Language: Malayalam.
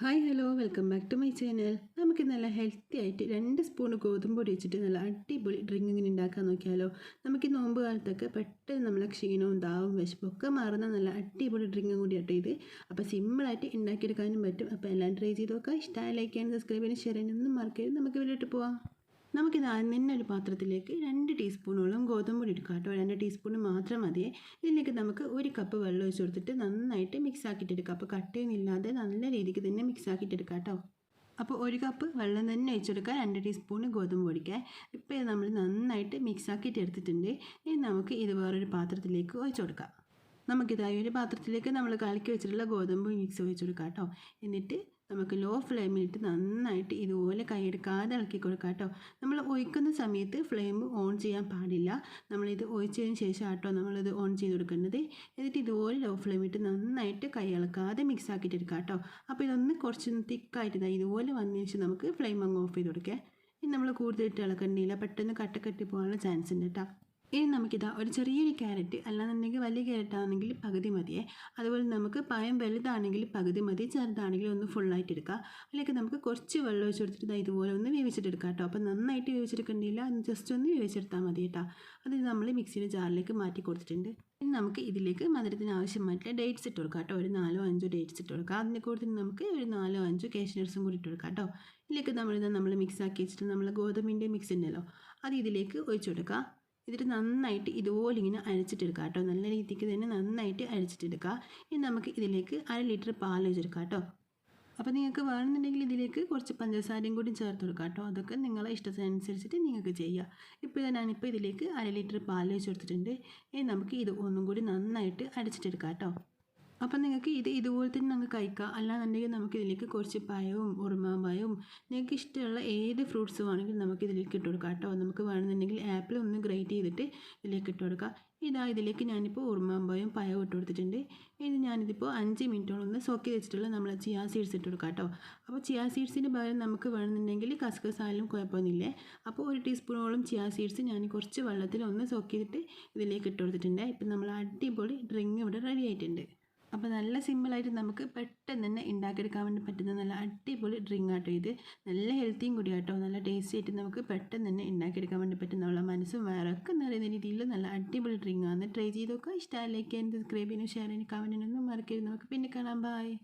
Hi hello welcome back to my channel നമുക്ക് നല്ല ഹെൽത്തി ആയിട്ട് രണ്ട് സ്പൂൺ ഗോതമ്പ് പൊടി വെച്ചിട്ട് നല്ല അടിപൊളി ഡ്രിങ്ക് ഇങ്ങനെ ഉണ്ടാക്കാൻ നോക്കിയാലോ? നമുക്ക് ഈ നോമ്പ് കാലത്തൊക്കെ പെട്ടെന്ന് നമ്മളെ ക്ഷീണവും ദാവും വിശപ്പും ഒക്കെ മാറുന്ന നല്ല അടിപൊളി ഡ്രിങ്കും കൂടി ആട്ടോ ഇത്. അപ്പോൾ സിമ്പിളായിട്ട് ഉണ്ടാക്കിയെടുക്കാനും പറ്റും. അപ്പോൾ എല്ലാം ട്രൈ ചെയ്ത് നോക്കാം ഇഷ്ടമായ ലൈക്ക് ചെയ്യാനും സബ്സ്ക്രൈബ് ചെയ്യാനും ഷെയർ ചെയ്യാനൊന്നും മറക്കരുത്. നമുക്ക് വീട്ടിൽ പോവാം. നമുക്കിത് ആദ്യം തന്നെ ഒരു പാത്രത്തിലേക്ക് രണ്ട് ടീസ്പൂണോളം ഗോതമ്പ് പൊടി എടുക്കാം കേട്ടോ. രണ്ട് ടീസ്പൂൺ മാത്രം മതിയേ ഇതിലേക്ക് നമുക്ക് ഒരു കപ്പ് വെള്ളം ഒഴിച്ച് കൊടുത്തിട്ട് നന്നായിട്ട് മിക്സ് ആക്കിയിട്ടെടുക്കാം. അപ്പോൾ കട്ടയൊന്നുമില്ലാതെ നല്ല രീതിക്ക് തന്നെ മിക്സ് ആക്കിയിട്ടെടുക്കാം കേട്ടോ. അപ്പോൾ ഒരു കപ്പ് വെള്ളം തന്നെ ഒഴിച്ചെടുക്കുക രണ്ട് ടീസ്പൂൺ ഗോതമ്പ് പൊടിക്കുക ഇപ്പോൾ നമ്മൾ നന്നായിട്ട് മിക്സ് ആക്കിയിട്ട് എടുത്തിട്ടുണ്ട് ഇനി നമുക്ക് ഇത് വേറൊരു പാത്രത്തിലേക്ക് ഒഴിച്ചു കൊടുക്കാം. നമുക്കിതായി ഒരു പാത്രത്തിലേക്ക് നമ്മൾ കലക്കി വെച്ചിട്ടുള്ള ഗോതമ്പ് മിക്സ് ഒഴിച്ചു കൊടുക്കാം കേട്ടോ. എന്നിട്ട് നമുക്ക് ലോ ഫ്ലെയിമിലിട്ട് നന്നായിട്ട് ഇതുപോലെ കൈയെടുക്കാതെ ഇളക്കി കൊടുക്കാം കേട്ടോ. നമ്മൾ ഒഴിക്കുന്ന സമയത്ത് ഫ്ലെയിം ഓൺ ചെയ്യാൻ പാടില്ല. നമ്മളിത് ഒഴിച്ചതിന് ശേഷം ആട്ടോ നമ്മളിത് ഓൺ ചെയ്ത് കൊടുക്കേണ്ടത്. എന്നിട്ട് ഇതുപോലെ ലോ ഫ്ലെയിമിട്ട് നന്നായിട്ട് കൈ ഇളക്കാതെ മിക്സ് ആക്കിയിട്ട് എടുക്കാം കേട്ടോ. അപ്പോൾ ഇതൊന്ന് കുറച്ചൊന്ന് തിക്കായിട്ട് ഇതാ ഇതുപോലെ വന്നതിന് ശേഷം നമുക്ക് ഫ്ലെയിം അങ്ങ് ഓഫ് ചെയ്ത് കൊടുക്കാം. ഇനി നമ്മൾ കൂടുതലിട്ട് ഇളക്കണ്ടില്ല പെട്ടെന്ന് കെട്ടി പോകാനുള്ള ചാൻസ് ഉണ്ട് കേട്ടോ. ഇനി നമുക്കിതാ ഒരു ചെറിയൊരു ക്യാരറ്റ് അല്ലാന്നുണ്ടെങ്കിൽ വലിയ ക്യാരറ്റ് ആണെങ്കിൽ പകുതി മതിയെ അതുപോലെ നമുക്ക് പഴം വലുതാണെങ്കിൽ പകുതി മതി ചെറുതാണെങ്കിൽ ഒന്ന് ഫുള്ളായിട്ട് എടുക്കുക അല്ലെങ്കിൽ നമുക്ക് കുറച്ച് വെള്ളം ഒഴിച്ച് കൊടുത്തിട്ട് ഇതുപോലെ ഒന്ന് വേവിച്ചിട്ടെടുക്കാം കേട്ടോ. അപ്പോൾ നന്നായിട്ട് വേവിച്ചെടുക്കേണ്ടിയില്ല ജസ്റ്റ് ഒന്ന് വേവിച്ചെടുത്താൽ മതി കേട്ടോ. അത് നമ്മൾ മിക്സിയുടെ ജാറിലേക്ക് മാറ്റി കൊടുത്തിട്ടുണ്ട്. ഇനി നമുക്ക് ഇതിലേക്ക് മധുരത്തിന് ആവശ്യമായിട്ടുള്ള ഡേറ്റ്സ് ഇട്ട് കൊടുക്കാം കേട്ടോ. ഒരു നാലോ അഞ്ചോ ഡേറ്റ്സ് ഇട്ട് കൊടുക്കാം. അതിന്റെ കൂടുതൽ നമുക്ക് ഒരു നാലോ അഞ്ചോ കാഷ്നട്സും കൂടി ഇട്ട് കൊടുക്കാം കേട്ടോ. ഇതിലേക്ക് നമ്മളിത് നമ്മൾ മിക്സ് ആക്കി വെച്ചിട്ട് നമ്മൾ ഗോതമ്പിന്റെ മിക്സ് ഉണ്ടല്ലോ അത് ഇതിലേക്ക് ഒഴിച്ചു കൊടുക്കുക എന്നിട്ട് നന്നായിട്ട് ഇതുപോലെ ഇങ്ങനെ അരച്ചിട്ടെടുക്കുക കേട്ടോ. നല്ല രീതിക്ക് തന്നെ നന്നായിട്ട് അരച്ചിട്ടെടുക്കുക ഇനി നമുക്ക് ഇതിലേക്ക് അര ലിറ്റർ പാൽ ഒഴിച്ചെടുക്കാം കേട്ടോ. അപ്പോൾ നിങ്ങൾക്ക് വേണമെന്നുണ്ടെങ്കിൽ ഇതിലേക്ക് കുറച്ച് പഞ്ചസാരയും കൂടി ചേർത്ത് കൊടുക്കാം കേട്ടോ. അതൊക്കെ നിങ്ങളെ ഇഷ്ടത്തിനനുസരിച്ചിട്ട് നിങ്ങൾക്ക് ചെയ്യാം. ഇപ്പോൾ ഞാനിപ്പോൾ ഇതിലേക്ക് അര ലിറ്റർ പാൽ വെച്ച് കൊടുത്തിട്ടുണ്ട്. ഇനി നമുക്ക് ഇത് ഒന്നും കൂടി നന്നായിട്ട് അരച്ചിട്ടെടുക്കാം കേട്ടോ. അപ്പം നിങ്ങൾക്ക് ഇത് ഇതുപോലെ തന്നെ നമുക്ക് കഴിക്കാം. അല്ലാന്നുണ്ടെങ്കിൽ നമുക്ക് ഇതിലേക്ക് കുറച്ച് പഴവും ഉറുമാമ്പഴവും നിങ്ങൾക്ക് ഇഷ്ടമുള്ള ഏത് ഫ്രൂട്ട്സ് വേണമെങ്കിലും നമുക്ക് ഇതിലേക്ക് ഇട്ട് കൊടുക്കാം കേട്ടോ. നമുക്ക് വേണമെന്നുണ്ടെങ്കിൽ ആപ്പിൾ ഒന്ന് ഗ്രേറ്റ് ചെയ്തിട്ട് ഇതിലേക്ക് ഇട്ട് കൊടുക്കാം. ഇതാ ഇതിലേക്ക് ഞാനിപ്പോൾ ഉറുമാമ്പഴവും പയവും ഇട്ട് കൊടുത്തിട്ടുണ്ട്. ഇത് ഞാനിതിപ്പോൾ അഞ്ച് മിനിറ്റോളം ഒന്ന് സോക്കി വെച്ചിട്ടുള്ള നമ്മൾ ചിയാ സീഡ്സ് ഇട്ട് കൊടുക്കാം കേട്ടോ. അപ്പോൾ ചിയാ സീഡ്സിന് പകരം നമുക്ക് വേണമെന്നുണ്ടെങ്കിൽ കസ്കസാലും കുഴപ്പമൊന്നുമില്ലേ. അപ്പോൾ ഒരു ടീസ്പൂണോളം ചിയാ സീഡ്സ് ഞാൻ കുറച്ച് വെള്ളത്തിൽ ഒന്ന് സോക്കി ചെയ്തിട്ട് ഇതിലേക്ക് ഇട്ട് കൊടുത്തിട്ടുണ്ട്. ഇപ്പം നമ്മൾ അടിപൊളി ഡ്രിങ്ക് ഇവിടെ റെഡി ആയിട്ടുണ്ട്. അപ്പോൾ നല്ല സിമ്പിളായിട്ട് നമുക്ക് പെട്ടെന്ന് തന്നെ ഉണ്ടാക്കിയെടുക്കാൻ വേണ്ടി പറ്റുന്ന നല്ല അടിപൊളി ഡ്രിങ്ക് ആട്ടോ ഇത്. നല്ല ഹെൽത്തിയും കൂടി ആട്ടോ. നല്ല ടേസ്റ്റി ആയിട്ട് നമുക്ക് പെട്ടെന്ന് തന്നെ ഉണ്ടാക്കിയെടുക്കാൻ വേണ്ടി പറ്റുന്ന മനസ്സും വേറൊക്കെ നിറയുന്ന രീതിയിൽ നല്ല അടിപൊളി ഡ്രിങ്ക് ആണ്. ട്രൈ ചെയ്ത് നോക്കുക. ഇഷ്ടമായി ലൈക്ക് ചെയ്യാൻ സബ്സ്ക്രൈബ് ചെയ്യാനും ഷെയർ ചെയ്യാനും കമന്റിനൊന്നും മറക്കരുത്. നമുക്ക് പിന്നെ കാണാം. ബൈ